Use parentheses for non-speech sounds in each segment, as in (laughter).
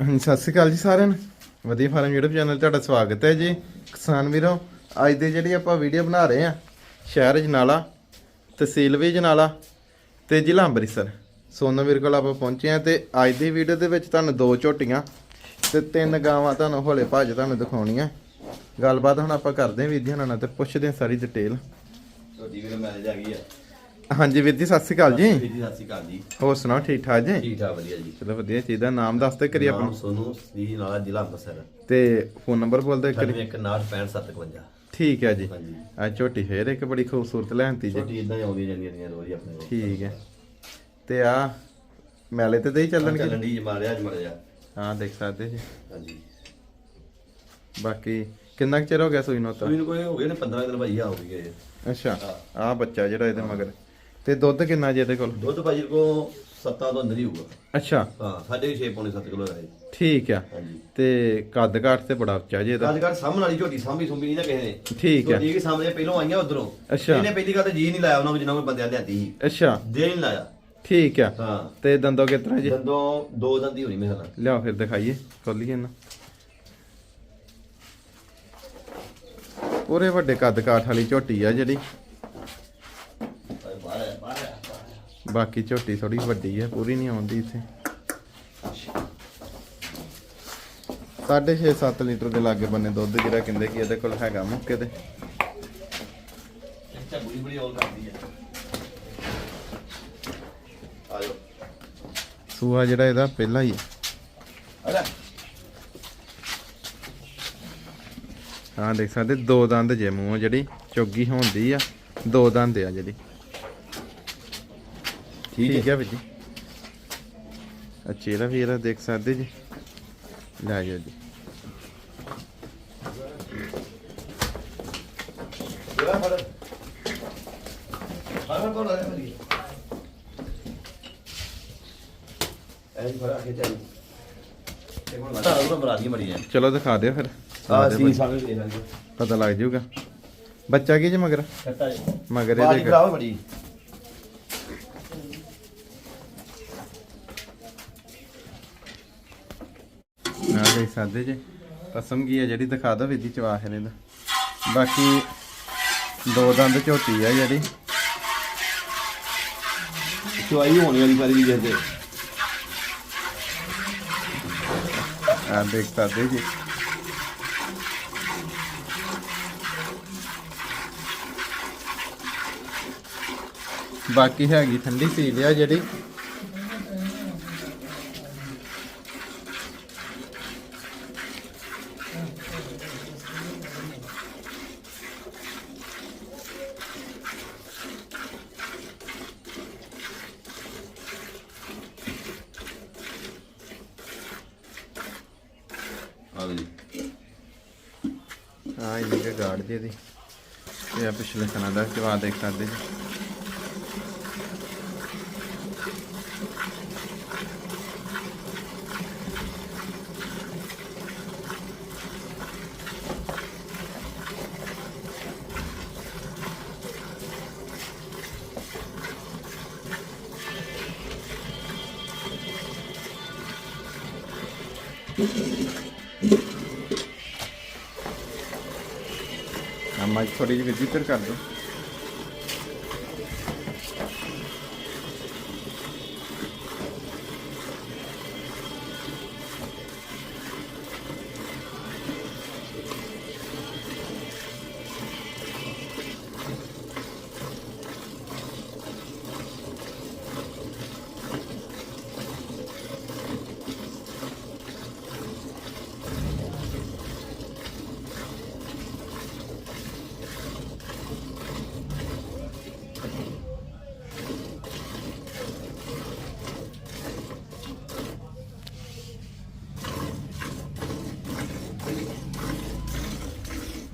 ਹਾਂਜੀ, ਸਤਿ ਸ਼੍ਰੀ ਅਕਾਲ ਜੀ ਸਾਰਿਆਂ ਨੂੰ। ਵਧੀਆ ਫਾਰਮ YouTube ਚੈਨਲ ਤੁਹਾਡਾ ਸਵਾਗਤ ਹੈ ਜੀ। ਕਿਸਾਨ ਵੀਰੋ, ਅੱਜ ਦੇ ਜਿਹੜੀ ਆਪਾਂ ਵੀਡੀਓ ਬਣਾ ਰਹੇ ਆ ਸ਼ਹਿਰ ਜਨਾਲਾ, ਤਹਿਸੀਲ ਵੀ ਜਨਾਲਾ ਤੇ ਜ਼ਿਲ੍ਹਾ ਅੰਮ੍ਰਿਤਸਰ। ਸੋਨੂ ਵੀਰ ਕੋਲ ਆਪਾਂ ਪਹੁੰਚੇ ਆ ਤੇ ਅੱਜ ਦੀ ਵੀਡੀਓ ਦੇ ਵਿੱਚ ਤੁਹਾਨੂੰ ਦੋ ਝੋਟੀਆਂ ਤੇ ਤਿੰਨ ਗਾਵਾਂ ਤੁਹਾਨੂੰ ਹੌਲੇ ਭਾਜ ਤੁਹਾਨੂੰ ਦਿਖਾਉਣੀਆਂ। ਗੱਲਬਾਤ ਹੁਣ ਆਪਾਂ ਕਰਦੇ ਹਾਂ ਵੀਰ ਜੀ ਨਾਲ ਤੇ ਪੁੱਛਦੇ ਹਾਂ ਸਾਰੀ ਡਿਟੇਲ ਛੋਟੀ ਵੀਰ ਮੈਰਿਜ ਆ ਗਈ ਆ। ਹਾਂਜੀ ਵੀਰ ਜੀ ਸਤਿ ਸ਼੍ਰੀ ਅਕਾਲ ਜੀ। ਜੀ ਸਤਿ ਸ਼੍ਰੀ ਅਕਾਲ ਜੀ। ਹੋਰ ਸੁਣਾਓ ਠੀਕ ਠਾਕ ਜੀ? ਠੀਕ ਠਾਕ ਵਧੀਆ ਜੀ। ਚਲੋ ਵਧੀਆ ਚੀਜ਼ ਦਾ ਨਾਮ ਦੱਸ ਤੇ ਕਰੀ ਆਪਾਂ ਸੋਨੂੰ ਸ੍ਰੀ ਨਾਲਾ ਜ਼ਿਲ੍ਹਾ ਅੰਮ੍ਰਿਤਸਰ। ਤੇ ਫੋਨ ਨੰਬਰ ਬੋਲ ਦੇ ਕਰੀ 916557 ਠੀਕ ਹੈ ਜੀ। ਹਾਂਜੀ। ਆ ਝੋਟੀ ਫੇਰ ਇੱਕ ਬੜੀ ਖੂਬਸੂਰਤ ਲੈਣਤੀ ਜੀ। ਛੋਟੀ ਇਦਾਂ ਹੀ ਆਉਂਦੀਆਂ ਜਾਂਦੀਆਂ ਰਹੀਆਂ ਰੋਜ਼ ਆਪਣੇ ਕੋਲ। ਠੀਕ ਹੈ। ਤੇ ਆ ਮੈਲੇ ਤੇ ਤੇ ਹੀ ਚੱਲਣਗੇ? ਚੱਲਣ ਦੀ ਮਾਰਿਆ ਅੱਜ ਮਰਿਆ। ਹਾਂ ਦੇਖ ਸਕਦੇ ਜੀ। ਹਾਂਜੀ। ਬਾਕੀ ਕਿੰਨਾ ਚਿਰ ਹੋ ਗਿਆ ਸੂਈ ਨੂੰ ਤਾਂ ਸੋਈ ਨੂੰ ਕੋਈ ਹੋ ਗਏ ਨੇ 15 ਦਿਨ ਭਾਈ ਆ ਹੋ ਗਏ ਅੱਛਾ ਆ ਬੱਚਾ ਜਿਹੜਾ ਇਹਦੇ ਮਗਰ। ਤੇ ਦੁੱਧ ਕਿੰਨਾ ਜੀ ਇਹਦੇ ਕੋਲ? ਦੁੱਧ ਭਾਜੀ ਕੋ 7 ਤੋਂ ਅੰਦਰ ਹੀ ਹੋਊਗਾ। ਅੱਛਾ। ਹਾਂ ਸਾਡੇ ਵੀ 6 ਪੌਣੇ 7 ਕਿਲੋ ਹੈ ਠੀਕ ਆ। ਹਾਂਜੀ। ਤੇ ਕੱਦ ਕਾਠ ਤੇ ਬੜਾ ਉੱਚਾ ਜੀ ਇਹਦਾ। ਅੱਜ ਕੱਲ ਸਾਹਮਣ ਵਾਲੀ ਝੋਟੀ ਸਾਂਭੀ ਸੁੰਭੀ ਨਹੀਂ ਨਾ ਕਿਸੇ ਨੇ। ਠੀਕ ਹੈ ਝੋਟੀ ਸਾਹਮਣੇ ਪਹਿਲੋਂ ਆਈਆਂ ਉਧਰੋਂ। ਅੱਛਾ। ਇਹਨੇ ਪਹਿਲੀ ਗੱਲ ਤੇ ਜੀ ਨਹੀਂ ਲਾਇਆ ਉਹਨਾਂ ਨੂੰ ਜਿੰਨਾ ਕੋਈ ਬੰਦਿਆਂ ਲਿਆਂਦੀ ਸੀ। ਅੱਛਾ। ਦੇ ਨਹੀਂ ਲਾਇਆ। ਠੀਕ ਆ। ਹਾਂ। ਤੇ ਦੰਦੋ ਕਿਤਨਾ ਜੀ? ਜਦੋਂ ਦੋ ਦੰਦੀ ਹੋਣੀ ਮੇਰੇ ਨਾਲ। ਲਿਆਓ ਫਿਰ ਦਿਖਾਈਏ। ਖੋਲੀਏ ਨਾ। ਪੂਰੇ ਵੱਡੇ ਕੱਦ ਕਾਠ ਵਾਲੀ ਝੋਟੀ ਆ ਜਿਹੜੀ ਬਾਹਰ ਹੈ ਬਾਹਰ ਹੈ ਬਾਕੀ ਝੋਟੀ ਥੋੜੀ ਵੱਡੀ ਹੈ ਪੂਰੀ ਨਹੀਂ ਆਉਂਦੀ ਇੱਥੇ। ਸਾਢੇ ਛੇ 7 ਲੀਟਰ ਦੇ ਲਾਗੇ ਬੰਨੇ ਦੁੱਧ ਜਿਹੜਾ ਕਹਿੰਦੇ ਕਿ ਇਹਦੇ ਕੋਲ ਹੈਗਾ ਮੁੱਕੇ ਤੇ। ਅੱਛਾ ਬੁੜੀ ਬੁੜੀ ਔਲ ਕਰਦੀ ਹੈ ਆ। ਜਾਓ ਸੂਆ ਜਿਹੜਾ ਇਹਦਾ ਪਹਿਲਾ ਹੀ ਹੈ ਹਾਂ ਦੇਖ ਸਕਦੇ ਦੋ ਦੰਦ ਜੇ ਮੂੰਹ ਜਿਹੜੀ ਚੁੱਗੀ ਹੁੰਦੀ ਆ ਦੋ ਦੰਦ ਆ ਜਿਹੜੀ। ਠੀਕ ਹੈ। ਵੀਰ ਜੀ। ਅੱਛਾ ਇਹਦਾ ਵੀ ਇਹਦਾ ਦੇਖ ਸਕਦੇ ਜੀ। ਲੈ ਜਾਓ ਜੀ। ਚੱਲ ਦਿਖਾ ਦਿਓ ਫਿਰ। ਆ ਸੀ ਸਾਰੇ ਦੇ ਲਾਂਗੇ। ਪਤਾ ਲੱਗ ਜਾਊਗਾ। ਬੱਚਾ ਕੀ ਜੀ ਮਗਰ? ਮਗਰ ਬਾਜੀ ਇਹਦੇ ਨਾ ਦੇਖ ਸਕਦੇ ਜੀ। ਕਸਮ ਕੀ ਹੈ ਜਿਹੜੀ ਦਿਖਾ ਦੋ ਵਿਧੀ ਚਵਾ ਹੈ ਇਹਦਾ ਬਾਕੀ ਦੋ ਦੰਦ ਝੋਟੀ ਆ ਜਿਹੜੀ। ਚੁਆਈ ਹੋਣੀ ਵਾਲੀ ਵਾਰੀ ਵੀ ਜਾਂਦੇ ਆ ਦੇਖ ਸਕਦੇ ਜੀ। ਬਾਕੀ ਹੈਗੀ ਠੰਡੀ ਸੀਲ ਆ ਜਿਹੜੀ। ਹਾਂ ਇੰਨੀ ਕੁ ਗਾੜ ਜੀ ਇਹਦੀ ਇਹ ਆ ਪਿਛਲੇ ਸਨਾਂ ਦਾ ਜਵਾ ਦੇਖ ਸਕਦੇ ਜੀ। ਆ ਮਾਈਕ ਥੋੜੀ ਜਿਹੀ ਵਿਜ਼ਿਟਰ ਕਰ ਦਿਓ।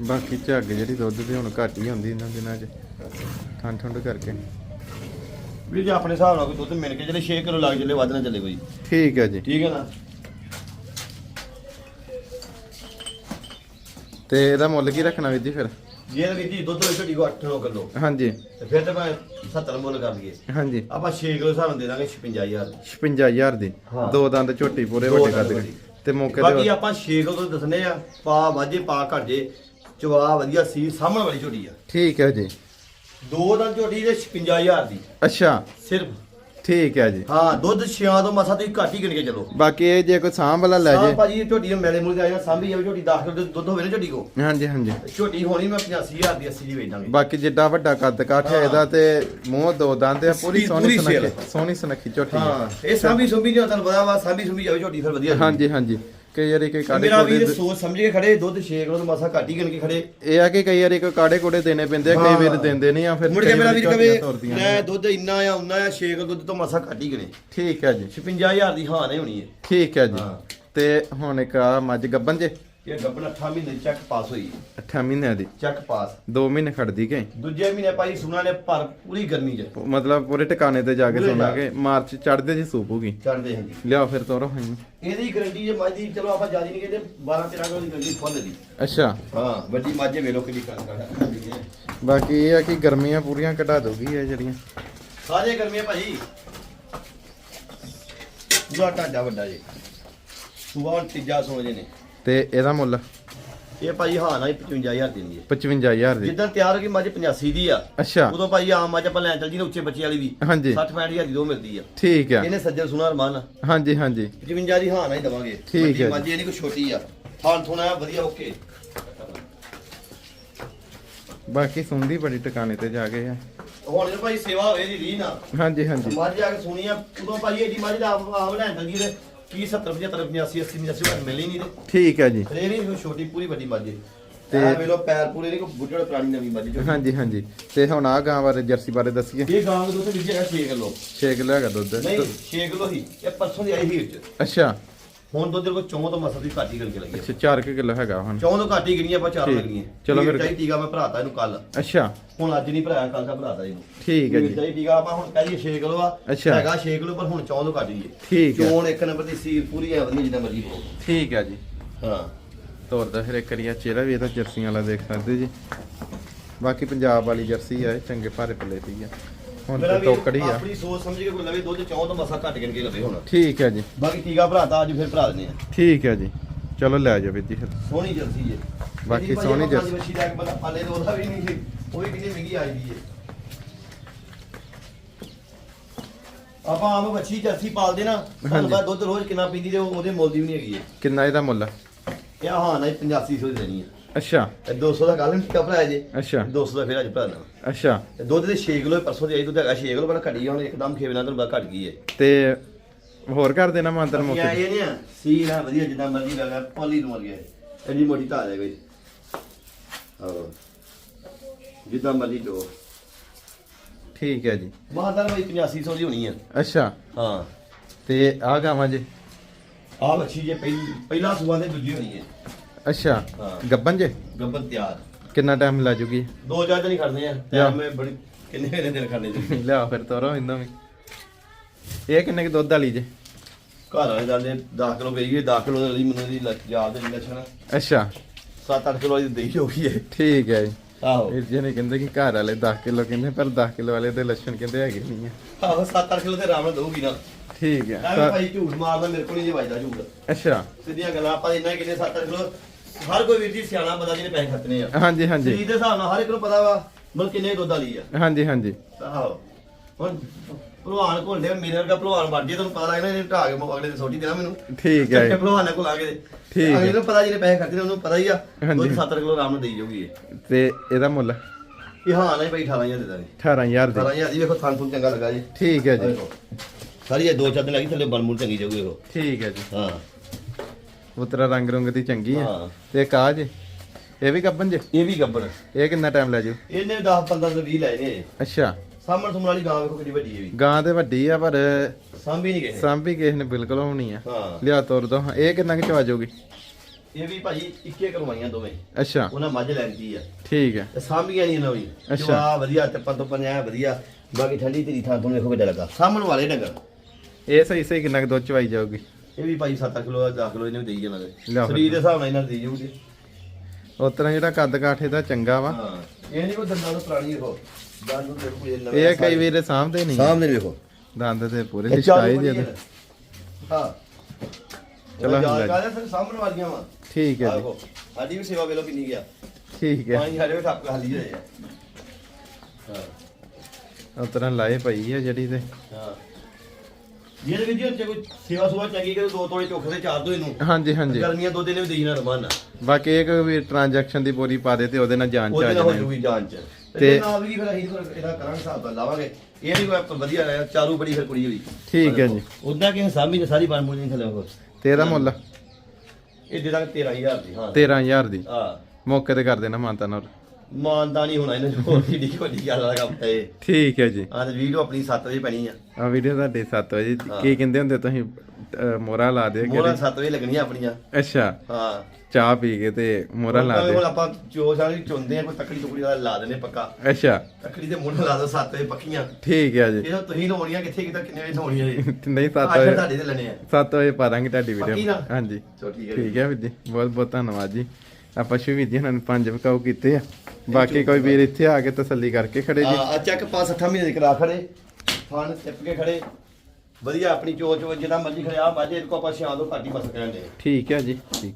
ਬਾਕੀ ਝੱਗ ਜਿਹੜੀ ਦੁੱਧ ਦੀ ਹੁਣ ਘੱਟ ਹੀ ਹੁੰਦੀ ਇਹਨਾਂ ਦਿਨਾਂ 'ਚ। ਠੰਡ ਠੰਡ ਕਰਕੇ। ਵੀਰ ਜੀ ਆਪਣੇ ਹਿਸਾਬ ਨਾਲ ਕੋਈ ਦੁੱਧ ਮਿਲ ਕੇ ਜਿਹੜੇ 6 ਕਿਲੋ ਲੱਗ ਜਲੇ ਵੱਧ ਨਾ ਚੱਲੇ ਕੋਈ। ਠੀਕ ਹੈ ਜੀ। ਠੀਕ ਹੈ ਨਾ? ਤੇ ਇਹਦਾ ਮੁੱਲ ਕੀ ਰੱਖਣਾ ਵੀਰ ਜੀ ਫਿਰ? ਜੇ ਵੀਰ ਜੀ ਦੁੱਧ ਹੋਏ ਝੋਟੀ ਕੋ 8 ਕਿਲੋ। ਹਾਂਜੀ। ਤੇ ਫਿਰ ਤੇ ਮੈਂ 70 ਮੁੱਲ ਕਰ ਲਈਏ। ਹਾਂਜੀ। ਆਪਾਂ 6 ਕਿਲੋ ਹਿਸਾਬ ਨਾਲ ਦੇ ਦਾਂਗੇ 56000 56000 ਦੀ। ਹਾਂ। ਦੋ ਦੰਦ ਝੋਟੀ ਪੂਰੇ ਦੋ ਵੱਡੇ ਦੰਦ ਕੱਦ ਵੱਡੀ। ਤੇ ਮੌਕੇ ਬਾਕੀ ਤੇ ਆਪਾਂ ਛੇ ਕਿਲੋ ਤੋਂ ਦੱਸਨੇ ਆ ਪਾ ਵਾਜੇ ਪਾ ਘਟ ਜੇ। ਚਵਾ ਵਧੀਆ ਸੀ ਸਾਹਮਣ ਵਾਲੀ ਝੋਟੀ ਆ। ਠੀਕ ਹੈ ਜੀ। ਦੋ ਦਿਨ ਝੋਟੀ ਦੇ 56000 ਦੀ। ਅੱਛਾ। ਸਿਰਫ। ਠੀਕ ਹੈ ਜੀ। ਹਾਂ ਦੁੱਧ ਛਿਆਂ ਤੋਂ ਮਸਾ ਤੁਸੀਂ ਘੱਟ ਹੀ ਗਿਣ ਕੇ ਚਲੋ। ਬਾਕੀ ਇਹ ਜੇ ਕੋਈ ਸਾਂਭ ਵਾਲਾ ਲੈ ਹਾਂ ਜੇ ਭਾਜੀ ਇਹ ਝੋਟੀ ਦੇ ਮੈਲੇ ਮੁਲੇ ਆਇਆ ਸਾਂਭੀ ਜਾਵੇ ਝੋਟੀ 10 ਕਿਲੋ ਦੁੱਧ ਹੋਵੇ ਨਾ ਝੋਟੀ ਕੋ ਹਾਂਜੀ ਹਾਂਜੀ। ਝੋਟੀ ਹੋਣੀ ਮੈਂ 85000 ਦੀ 80 ਦੀ ਵੇਚਾਂਗੇ ਬਾਕੀ ਜਿੱਡਾ ਵੱਡਾ ਕੱਦ ਕਾਠ ਹੈ ਇਹਦਾ ਤੇ ਮੂੰਹ ਦੋ ਦੰਦ ਆ ਪੂਰੀ ਪੂਰੀ ਸੋਹਣੀ ਸੇਲ। ਸੁਨੱਖੀ ਸੋਹਣੀ ਸੁਨੱਖੀ ਝੋਟੀ ਹੈ। ਹਾਂ ਇਹ ਸਾਂਭੀ ਸੁੰਭੀ ਜੋ ਤੁਹਾਨੂੰ ਪਤਾ ਵਾ ਸਾਂਭੀ ਸੁੰਭੀ ਜਾਵੇ ਝੋਟੀ ਫਿਰ ਵਧੀਆ ਹਾਂਜੀ ਹਾਂਜੀ। ਕਈ ਵਾਰੀ ਕੋਈ ਕਾੜੇ ਮੇਰਾ ਵੀਰ ਕੋੜੇ ਸੋਚ ਸਮਝ ਕੇ ਖੜੇ ਦੁੱਧ 6 ਕਿਲੋ ਤੋਂ ਮਸਾ ਘੱਟ ਹੀ ਗਿਣ ਕੇ ਖੜੇ ਇਹ ਆ ਕਿ ਕਈ ਵਾਰੀ ਕੋਈ ਕਾੜੇ ਕੋੜੇ ਦੇਣੇ ਪੈਂਦੇ ਆ ਕਈ ਹਾਂ। ਵਾਰ ਦਿੰਦੇ ਨਹੀਂ ਆ ਫਿਰ ਮੁੜ ਕੇ ਕਈ ਮੇਰਾ ਵਾਰੀ ਵੀਰ ਝੋਟੀਆਂ ਕਵੇ ਤੁਰਦੀਆਂ ਨੇ। ਦੁੱਧ ਇੰਨਾ ਆ ਉਨਾ ਆ 6 ਕਿਲੋ ਦੁੱਧ ਤੋਂ ਮਸਾ ਘੱਟ ਹੀ ਗਿਣੇ ਠੀਕ ਹੈ ਜੀ 56000 ਦੀ ਹਾਂ ਨਹੀਂ ਹੋਣੀ ਹੈ ਠੀਕ ਹੈ ਜੀ ਹਾਂ। ਤੇ ਹੁਣ ਇੱਕ ਆ ਮੱਝ ਗੱਬਨ ਜੇ ਇਹ ਗੱਬਨ 8 ਮਹੀਨੇ ਚੈੱਕ ਪਾਸ ਹੋਈ। 8 ਮਹੀਨਿਆਂ ਦੀ? ਚੈੱਕ ਪਾਸ 2 ਮਹੀਨੇ ਖੜਦੀ ਗਈ ਦੂਜੇ ਮਹੀਨੇ ਭਾਈ ਸੁਣਾ ਨੇ ਭਰ ਪੂਰੀ ਗਰਮੀ ਚ। ਮਤਲਬ ਪੂਰੇ ਟਿਕਾਣੇ ਤੇ ਜਾ ਕੇ ਪੂਰੇ ਸੁਣਾਂਗੇ ਮਾਰਚ ਚੜਦੇ ਜੀ ਸੂਪੂਗੀ ਚੜਦੇ ਹਾਂ ਜੀ ਲਿਆਓ ਫਿਰ ਤੋਰੋ ਹਾਂ ਇਹਦੀ ਗਰੰਟੀ ਜੇ ਮੱਝ ਦੀ ਚਲੋ ਆਪਾਂ ਜ਼ਿਆਦਾ ਨਹੀਂ ਕਹਿੰਦੇ 12 13 ਕਿਲੋ ਦੀ ਗਰੰਟੀ ਫੁੱਲ ਦੀ। ਅੱਛਾ। ਹਾਂ ਵੱਡੀ ਮੱਝ ਵੇਲੋ ਕਿੰਨੀ ਕਰ ਕਰ ਬਾਕੀ ਇਹ ਆ ਕਿ ਗਰਮੀਆਂ ਪੂਰੀਆਂ ਕਢਾ ਦੂਗੀ ਇਹ ਜਿਹੜੀਆਂ। ਸਾਰੇ ਗਰਮੀਆਂ ਭਾਜੀ ਪੂਰਾ ਢਾਂਚਾ ਵੱਡਾ ਜੀ। ਸੁਬਾਹ ਤੀਜਾ ਸੋਜੇ ਨੇ। ਤੇ ਇਹਦਾ ਮੁੱਲ? ਇਹ ਭਾਈ ਹਾਂ ਨਾ 55000 ਦਿੰਦੀ ਹੈ। 55000 ਦੀ। ਜਿੱਦਾਂ ਤਿਆਰ ਹੋ ਗਈ ਮੱਝ 85 ਦੀ ਆ। ਅੱਛਾ। ਉਦੋਂ ਭਾਈ ਆਮ ਮੱਝ ਆਪਾਂ ਲੈਣ ਚੱਲ ਜੀ ਨਾ ਉੱਚੇ ਬੱਚੇ ਵਾਲੀ ਵੀ। ਹਾਂਜੀ। 60 65000 ਦੀ ਦੋ ਮਿਲਦੀ ਆ। ਠੀਕ ਆ। ਇਹਨੇ ਸੱਜਣ ਸੁਣਾ ਰਮਾਨ ਹਾਂਜੀ ਹਾਂਜੀ। 55 ਦੀ ਹਾਂ ਨਾ ਹੀ ਦਵਾਂਗੇ। ਠੀਕ ਹੈ ਜੀ। ਮੱਝ ਇਹ ਨਹੀਂ ਕੋਈ ਛੋਟੀ ਆ। ਥਾਲ ਥੋਣਾ ਵਧੀਆ ਓਕੇ। ਬਾਕੀ ਸੁਣਦੀ ਬੜੀ ਟਿਕਾਣੇ ਤੇ ਜਾ ਕੇ ਆ। ਹੁਣ ਇਹ ਭਾਈ ਸੇਵਾ ਹੋਵੇ ਦੀ ਰੀ ਨਾ ਹਾਂਜੀ ਹਾਂਜੀ। ਮੱਝ ਆ ਕੇ ਸੁਣੀ ਆ ਉਦੋਂ ਭਾਈ ਇਹਦੀ ਮੱਝ ਦਾ ਆਪ ਲੈਣ ਚੱਲ ਜੀ ਤੇ ਕੀ 70 75 85 80 85 ਵਾਰ ਮਿਲੀ ਨਹੀਂ ਤੇ ਠੀਕ ਹੈ ਜੀ। ਫਿਰ ਇਹ ਨਹੀਂ ਛੋਟੀ ਪੂਰੀ ਵੱਡੀ ਮੱਝ। ਤੇ- ਤੇ ਵੇਲੋ ਪੈਰ ਪੂਰੇ ਨਹੀਂ ਕੋਈ ਬੁੱਢੜ ਪੁਰਾਣੀ ਨਵੀਂ ਮੱਝ ਜੋ ਹਾਂਜੀ ਹਾਂਜੀ। ਤੇ ਹੁਣ ਆ ਗਾਂ ਬਾਰੇ ਜਰਸੀ ਬਾਰੇ ਦੱਸੀਏ। ਇਹ ਗਾਂ ਦਾ ਦੁੱਧ ਵਿੱਚ ਹੈਗਾ 6 ਕਿਲੋ। 6 ਕਿਲੋ ਹੈਗਾ ਦੁੱਧ। ਨਹੀਂ 6 ਕਿਲੋ ਹੀ। ਇਹ ਪਰਸੋਂ ਦੀ ਆਈ ਸੀ ਵਿੱਚ। ਅੱਛਾ। ਹੁਣ ਦੁੱਧ ਦੇ ਕੋ ਚੌਂ ਤੋਂ ਮਸਾ ਦੀ ਘਾਟੀ ਕਰਕੇ ਲੱਗੀ ਅੱਛਾ 4 ਕਿਲੋ ਹੈਗਾ ਹੁਣ। ਚੌਂ ਤੋਂ ਘਾਟੀ ਗਿਣੀ ਆਪਾਂ ਚਾਰ ਠੀਕ। ਲੱਗੀਆਂ। ਚਲੋ ਫਿਰ- ਚਾਹੀ ਟੀਕਾ ਮੈਂ ਭਰਾਤਾ ਇਹਨੂੰ ਕੱਲ ਅੱਛਾ। ਹੁਣ ਅੱਜ ਨਹੀਂ ਭਰਾਇਆ ਕੱਲ ਦਾ ਭਰਾਤਾ ਇਹਨੂੰ। ਠੀਕ ਹੈ ਜੀ। ਚਾਹੀ ਟੀਕਾ ਆਪਾਂ ਹੁਣ ਕਹਦੀ 6 ਕਿਲੋ ਆ। ਅੱਛਾ। ਹੈਗਾ 6 ਕਿਲੋ ਪਰ ਹੁਣ ਚੌਂ ਤੋਂ ਘਾਟੀ ਹੈ ਠੀਕ ਹੈ। ਚੌਂ ਇੱਕ ਨੰਬਰ ਦੀ ਸੀਲ ਪੂਰੀ ਹੈ ਵਧੀਆ ਜਿੰਨਾ ਮਰਜ਼ੀ ਹੋ ਠੀਕ ਹੈ ਜੀ। ਹਾਂ। ਤੋਰਦਾ ਫਿਰ ਇੱਕ ਕਰੀਆ ਚਿਹਰਾ ਵੀ ਇਹਦਾ ਜਰਸੀਆਂ ਵਾਲਾ ਦੇਖ ਸਕਦੇ ਜੀ। ਬਾਕੀ ਪੰਜਾਬ ਵਾਲੀ ਜਰਸੀ ਆ ਇਹ ਚੰਗੇ ਭਾਰੇ ਪੱਲੇ ਦੀ ਆ। ਹੁਣ ਮੇਰਾ ਤੇ ਵੀ ਟੋਕੜੀ ਆ। ਆਪਣੀ ਸੋਚ ਸਮਝ ਕੇ ਕੋਈ ਲਵੇ ਦੁੱਧ ਚੌਂ ਤੋਂ ਮਸਾ ਘੱਟ ਗਿਣ ਕੇ ਲਵੇ ਹੁਣ। ਠੀਕ ਹੈ ਜੀ। ਬਾਕੀ ਟੀਕਾ ਭਰਾਤਾ ਅੱਜ ਫਿਰ ਭਰਾ ਦਿੰਦੇ ਆ। ਠੀਕ ਹੈ ਜੀ। ਚਲੋ ਲੈ ਜਾਓ ਵੀਰ ਜੀ ਫਿਰ। ਸੋਹਣੀ ਜਰਸੀ ਹੈ ਬਾਕੀ ਇਹਦੀ ਸੋਹਣੀ ਆਪਾਂ ਜਰਸੀ। ਮੱਛੀ ਦਾ ਇੱਕ ਬੰਦਾ ਪਾਲੇ ਤੋਂ ਉਹਦਾ ਵੀ ਨਹੀਂ ਸੀ। ਉਹ ਵੀ ਕਿੰਨੀ ਮਹਿੰਗੀ ਆਈ ਦੀ ਹੈ ਆਪਾਂ ਆਮ ਮੱਛੀ ਜਰਸੀ ਪਾਲਦੇ ਨਾ ਤੁਹਾਨੂੰ ਹਾਂਜੀ। ਪਤਾ ਦੁੱਧ ਰੋਜ਼ ਕਿੰਨਾ ਪੀਂਦੀ ਤੇ ਉਹ- ਉਹਦੇ ਮੁੱਲ ਦੀ ਵੀ ਨਹੀਂ ਹੈਗੀ ਹੈ ਕਿੰਨਾ ਇਹਦਾ ਮੁੱਲ ਆ? ਇਹ ਹਾਂ ਨਾ 8500 ਦੀ ਦੇਣੀ ਹੈ ਅੱਛਾ। ਇਹ 200 ਦਾ ਕੱਲ ਨਹੀਂ ਭਰਾਇਆ ਜੇ। ਅੱਛਾ। 200 ਦਾ ਫਿਰ ਅੱਜ ਭਰਾਣਾ ਅੱਛਾ। ਤੇ ਦੁੱਧ ਦੇ 6 ਕਿਲੋ ਪਰਸੋਂ ਦੀ ਆਈ ਦੁੱਧ ਹੈਗਾ 6 ਕਿਲੋ ਪਰ ਘਟੀ ਆ, ਹੁਣ ਇੱਕਦਮ ਖੇਵੇ ਨਾਲ ਤੁਹਾਨੂੰ ਘਟ ਗਈ ਹੈ। ਤੇ ਹੋਰ ਕਰ ਦੇਣਾ ਮਾਂਤਰ ਮੁੱਕ ਇਹ ਨਹੀਂ ਆ ਸੀ ਨਾ ਵਧੀਆ ਜਿੱਦਾਂ ਮਰਜ਼ੀ ਲੱਗਾ ਪੋਲੀ ਨੂੰ ਮਰ ਗਿਆ ਮੋਟੀ ਧਾਰ ਹੈ ਕੋਈ। ਹਾਂ ਜਿੱਦਾਂ ਮਰਜ਼ੀ ਜੋ ਠੀਕ ਹੈ ਜੀ। ਮਾਹਦਾਰ ਭਾਈ 8500 ਦੀ ਹੋਣੀ ਆ। ਅੱਛਾ। ਹਾਂ। ਤੇ ਆ ਗਾਵਾਂ ਜੀ? ਆਹ ਬੱਚੀ ਜੇ ਪਹਿਲੀ ਪਹਿਲਾ ਸੂਆ ਦੇ ਦੂਜੀ ਹੋਣੀ ਹੈ। ਅੱਛਾ ਹਾਂ। ਗੱਬਨ ਜੇ? ਗੱਬਨ ਤਿਆਰ। ਕਿੰਨਾ ਟਾਈਮ ਲੱਗ ਜੂਗੀ? ਦੋ ਚਾਰ ਦਿਨ ਹੀ ਖੜਨੇ ਆ। ਟਾਈਮ ਮੈਂ ਬੜੀ ਕਿੰਨੇ ਕਿੰਨੇ ਦਿਨ ਖੜਨੇ ਜੀ ਲਿਆ ਫਿਰ ਤੋਰੋ ਇੰਦੋਂ ਵੀ। ਇਹ ਕਿੰਨੇ ਕੁ ਦੁੱਧ ਵਾਲੀ ਜੇ? ਘਰ ਵਾਲੇ ਦਾਦੇ 10 ਕਿਲੋ ਪਈ ਗਈ 10 ਕਿਲੋ ਦੀ ਮੈਨੂੰ ਦੀ ਯਾਦ ਦੇ ਲੱਛਣ। ਅੱਛਾ। 7-8 ਕਿਲੋ ਦੀ ਦੇਈ ਹੋ ਗਈ ਹੈ। ਠੀਕ ਹੈ ਜੀ। ਆਹੋ। ਵੀਰ ਜੀ ਨੇ ਕਹਿੰਦੇ ਕਿ ਘਰ ਵਾਲੇ 10 ਕਿਲੋ ਕਹਿੰਦੇ ਪਰ 10 ਕਿਲੋ ਵਾਲੇ ਦੇ ਲੱਛਣ ਕਹਿੰਦੇ ਹੈਗੇ ਨਹੀਂ ਆ। ਆਹੋ 7-8 ਕਿਲੋ ਤੇ ਆਰਾਮ ਨਾਲ ਦਊਗੀ ਨਾ। ਠੀਕ ਹੈ। ਐਵੇਂ ਤਾਂ- ਭਾਈ ਝੂਠ ਮਾਰਦਾ ਮੇਰੇ ਕੋਲ ਨਹੀਂ ਜੇ ਵੱਜਦਾ ਝੂਠ। ਅੱਛਾ। ਸਿੱਧੀਆਂ ਗੱਲਾਂ ਆਪਾਂ ਇੰਨਾ ਕਿੰਨੇ 7-8 ਕਿਲੋ ਹਰ ਕੋਈ ਵੀਰ ਜੀ ਸਿਆਣਾ ਬੰਦਾ ਜਿਹਨੇ ਪੈਸੇ ਖਰਚਣੇ ਆ। ਹਾਂਜੀ ਹਾਂਜੀ। ਸਰੀਰ ਦੇ ਹਿਸਾਬ ਨਾਲ ਹਰ ਇੱਕ ਨੂੰ ਪਤਾ ਵਾ ਮਤਲਬ ਕਿੰਨੇ ਦੁੱਧ ਵਾਲੀ ਆ। ਹਾਂਜੀ ਹਾਂਜੀ। ਆਹੋ। ਹੁਣ ਭਲਵਾਨ ਘੋਲਦੇ ਮੇਰੇ ਵਰਗਾ ਭਲਵਾਨ ਮਰ ਜੇ ਤੁਹਾਨੂੰ ਪਤਾ ਲੱਗਦਾ ਇਹਨੇ ਢਾ ਕੇ ਅਗਲੇ ਦੇ ਸੋਟੀ ਦੇਣਾ ਮੈਨੂੰ। ਠੀਕ ਹੈ ਚੱਕੇ ਭਲਵਾਨਾਂ ਕੋਲ ਆ ਕੇ ਠੀਕ ਹੈ। ਅਗਲੇ ਨੂੰ ਪਤਾ ਜਿਹਨੇ ਪੈਸੇ ਖਰਚਣੇ ਉਹਨੂੰ ਪਤਾ ਹੀ ਆ। ਹਾਂਜੀ। ਦੁੱਧ 7 ਕਿਲੋ ਆਰਾਮ ਨਾਲ ਦੇਈ ਜਾਊਗੀ ਇਹ। ਤੇ ਇਹਦਾ ਮੁੱਲ? ਇਹ ਹਾਂ ਨਹੀਂ ਭਾਈ 18000 ਦੇ ਦਾਂਗੇ। 18000 ਦੀ। 18000 ਦੀ ਵੇਖੋ ਥਾਂ ਥੂੰ ਚੰਗਾ ਲੱਗਾ ਜੀ। ਠੀਕ ਹੈ ਜੀ। ਸਾਰੀ ਇਹ ਦੋ ਚਾਰ ਦਿਨ ਲੱਗੀ ਥੱਲੇ ਬਲਮੂਲ ਚੰਗੀ ਜਾਊਗੀ ਵੇਖੋ। ਠੀਕ ਹੈ ਜੀ। ਹਾਂ। ਉਤਰਾ ਰੰਗ ਰੁੰਗ ਦੀ ਚੰਗੀ ਹਾਂ। ਤੇ ਇੱਕ ਆ ਜੇ। ਇਹ ਵੀ ਗੱਬਨ ਜੇ? ਇਹ ਵੀ ਗੱਬਰ ਇਹ ਕਿੰਨਾ ਟਾਈਮ ਲੈ ਜੂ ਇਹਨੇ 10 15 ਤੋਂ 20 ਲਏ। ਨੇ ਅੱਛਾ। ਸਾਹਮਣ ਸੁਮਣ ਵਾਲੀ ਗਾਂ ਵੇਖੋ ਕਿੰਨੀ ਵੱਡੀ ਹੈ ਵੀ। ਗਾਂ ਤੇ ਵੱਡੀ ਆ ਪਰ ਸਾਂਭੀ ਨਹੀਂ ਗਏ ਸਾਂਭੀ ਕਿਸੇ ਨੇ ਬਿਲਕੁਲ ਹੋਣੀ ਆ। ਹਾਂ। ਲਿਆ ਤੋਰ ਦੋ। ਹਾਂ, ਇਹ ਕਿੰਨਾ ਕਿ ਚਵਾ ਜਾਊਗੀ? ਇਹ ਵੀ ਭਾਜੀ ਇੱਕੇ ਕਰਵਾਈਆਂ ਦੋਵੇਂ। ਅੱਛਾ। ਉਹਨਾਂ ਮੱਝ ਲੈਂਦੀ ਆ। ਠੀਕ ਹੈ ਤੇ ਸਾਂਭੀਆਂ ਨਹੀਂ ਇਹਨਾਂ ਵੀ। ਅੱਛਾ। ਜਵਾ ਵਧੀਆ ਤੇ ਪੰਤੋਂ ਪੰਜਾ ਵਧੀਆ। ਬਾਕੀ ਠੰਡੀ ਤੇਰੀ ਥਾਂ ਤੋਂ ਵੇਖੋ ਕਿੱਡਾ ਲੱਗਾ। ਸਾਹਮਣ ਵਾਲੇ ਡੰਗਰ। ਇਹ ਸਹੀ ਸਹੀ ਕਿੰਨਾ ਕਿ ਦੁੱਧ ਚਵਾਈ ਜਾਊਗੀ? ਇਹ ਵੀ ਭਾਈ 7 ਕਿਲੋ 10 ਕਿਲੋ ਇਹਨੇ ਦੇਈ ਜਾਣਾ ਲਿਆਓ ਦੇ ਫਿਰ। ਸਰੀਰ ਦੇ ਹਿਸਾਬ ਨਾਲ ਇਹਨਾਂ ਨੂੰ ਦੇਈ ਜਾਊਗੀ। ਉਤਰਾ ਜਿਹੜਾ ਕੱਦ ਕਾਠੇ ਦਾ ਚੰਗਾ ਵਾ। ਹਾਂ ਇਹ ਨਹੀਂ ਕੋਈ ਦੰਦਾਂ ਤੋਂ ਪੁਰਾਣੀ ਵੇਖੋ। ਦੰਦ ਨੂੰ ਦੇਖੋ ਇਹ ਨਵੇਂ ਇਹ ਕਈ ਵੀਰੇ ਸਾਂਭਦੇ ਨਹੀਂ। ਸਾਹਮਣੇ ਵੇਖੋ। ਦੰਦ ਤੇ ਪੂਰੇ ਇਹ ਲਿਸ਼ਕਾਏ ਚਾਲੂ ਜੇ ਬਣੀ ਹੈ। ਹਾਂ। ਚਲੋ ਯਾਦ ਲੈ ਜੀ। ਕਰ ਫਿਰ ਸਾਹਮਣੇ ਵਾਲੀਆਂ ਵਾ। ਠੀਕ ਹੈ ਜੀ। ਆਹੋ ਸਾਡੀ ਵੀ ਸੇਵਾ ਵੇਲੋ ਕਿੰਨੀ ਗਿਆ ਠੀਕ ਹੈ। ਪਾਣੀ ਵੀ ਠੱਪ ਖਾਲੀ ਹੋਏ ਆ। ਹਾਂ। ਉਸ ਤਰ੍ਹਾਂ ਲਾਏ ਪਈ ਹੈ ਜਿਹੜੀ ਤੇ। ਹਾਂ। ਜਿਹੜੇ ਵੀ ਜੀ ਉੱਤੇ ਕੋਈ ਸੇਵਾ ਸੁਵਾ ਚੰਗੀ ਕਰੇ ਦੋ ਤੋੜੇ ਚੁੱਕ ਦੇ ਚਾਰ ਦੋ ਇਹਨੂੰ ਹਾਂਜੀ ਹਾਂਜੀ। ਗਰਮੀਆਂ ਦੋ ਦਿਨ ਵੀ ਦੇਈ ਨਾ ਰਮਾਨਾ ਬਾਕੀ ਇਹ ਕੋਈ ਵੀ ਟ੍ਰਾਂਜੈਕਸ਼ਨ ਦੀ ਪੂਰੀ ਪਾ ਦੇ ਤੇ ਉਹਦੇ ਨਾਲ ਜਾਨ ਚ ਆ ਉਹਦੇ ਨਾਲ ਹੋ ਜਾਣਾ ਜੂਗੀ ਜਾਂਚ ਤੇ- ਤੇ ਨਾਲ ਵੀ ਫਿਰ ਅਸੀਂ ਫਿਰ ਇਹਦਾ ਕਰਾਂਗੇ ਹਿਸਾਬ ਦਾ ਲਾਵਾਂਗੇ। ਇਹ ਵੀ ਕੋਈ ਵਧੀਆ ਰਿਹਾ ਚਾਰੂ ਬੜੀ ਫਿਰ ਕੁੜੀ ਹੋਈ। ਠੀਕ ਹੈ ਜੀ। ਉਦਾਂ ਕਿ ਸਾਮੀ ਨੇ ਸਾਰੀ ਬਣ ਮੂਲੀ? ਹੋ ਇਹ ਦੇ ਦਾਂਗੇ 13000 ਦੀ ਹਾਂ। 13000 ਦੀ। ਹਾਂ। ਮੌਕੇ ਤੇ ਕਰ ਦੇਣਾ ਮਾਨਤਾ ਨਾਲ। ਮਾਨਦਾ ਨਹੀਂ ਹੋਣਾ ਇਹਨਾਂ ਕਿੱਡੀ ਕੁ ਵੱਡੀ ਗੱਲ ਦਾ ਕੰਮ ਹੈ ਠੀਕ ਹੈ ਜੀ। ਆਹ ਤੇ ਵੀਡੀਓ ਆਪਣੀ 7 ਵਜੇ ਪੈਣੀ ਆ। ਆ ਵੀਡੀਓ ਤੁਹਾਡੇ 7 ਵਜੇ ਹਾਂ। ਕੀ ਕਹਿੰਦੇ ਹੁੰਦੇ ਤੁਸੀਂ? ਮੋਹਰਾ ਲਾ ਦੇ ਮੋਹਰਾਂ 7 ਵਜੇ ਲੱਗਣੀਆਂ ਆਪਣੀਆਂ। ਅੱਛਾ। ਹਾਂ। ਚਾਹ ਪੀ ਕੇ ਤੇ ਮੋਹਰਾ ਲਾ ਦੇ ਆਪਾਂ ਚੋਸ ਵਾਲੀ ਚੁੰਦੇ ਆ ਕੋਈ ਤਕੜੀ ਟੁਕੜੀ ਵਾਲਾ ਲਾ ਦਿੰਦੇ ਪੱਕਾ। ਅੱਛਾ। ਤਕੜੀ ਤੇ ਮੁੰਡ ਲਾ ਦੋ 7 ਵਜੇ ਪੱਕੀਆਂ। ਠੀਕ ਹੈ ਜੀ। ਇਹ ਤੁਸੀਂ ਲਾਉਣੀਆਂ ਕਿੱਥੇ ਕਿਤਾ ਕਿੰਨੇ ਵਜੇ ਲਾਉਣੀਆਂ ਜੀ? (laughs) ਨਹੀਂ 7 ਆਖਰ ਵਜੇ ਤੁਹਾਡੇ ਤੇ ਲੈਣੇ ਆ। 7 ਵਜੇ ਪਾ ਦਾਂਗੇ ਤੁਹਾਡੀ ਵੀਡੀਓ। ਨਾ? ਹਾਂਜੀ। ਚਲੋ ਠੀਕ ਹੈ ਠੀਕ ਹੈ ਵੀਰ ਜੀ। ਬਹੁਤ ਬਹੁਤ ਧੰਨਵਾਦ ਜੀ। ਆਪਾਂ ਸ਼ੁਭੀ ਜੀ ਇਹਨਾਂ ਨੇ ਪੰਜ ਵਿਕਾਊ ਕੀਤੇ ਆ। ਬਾਕੀ ਕੋਈ ਵੀਰ ਇੱਥੇ ਆ ਕੇ ਤਸੱਲੀ ਕਰਕੇ ਖੜੇ ਜੀ। ਆ ਚੱਕ 5-6 ਮਹੀਨੇ ਦੇ ਕਰਾ ਖੜੇ। ਫਣ ਟਿੱਪ ਕੇ ਖੜੇ। ਵਧੀਆ ਆਪਣੀ ਚੋਚ ਜਿੰਨਾ ਮਰਜ਼ੀ ਖੜੇ। ਆ ਮਾਝੇ ਕੋ ਆਪਾਂ ਸ਼ਾਂ ਤੋਂ ਘੱਟ ਹੀ ਬਸ ਕਰਦੇ ਠੀਕ ਹੈ ਜੀ ਠੀਕ।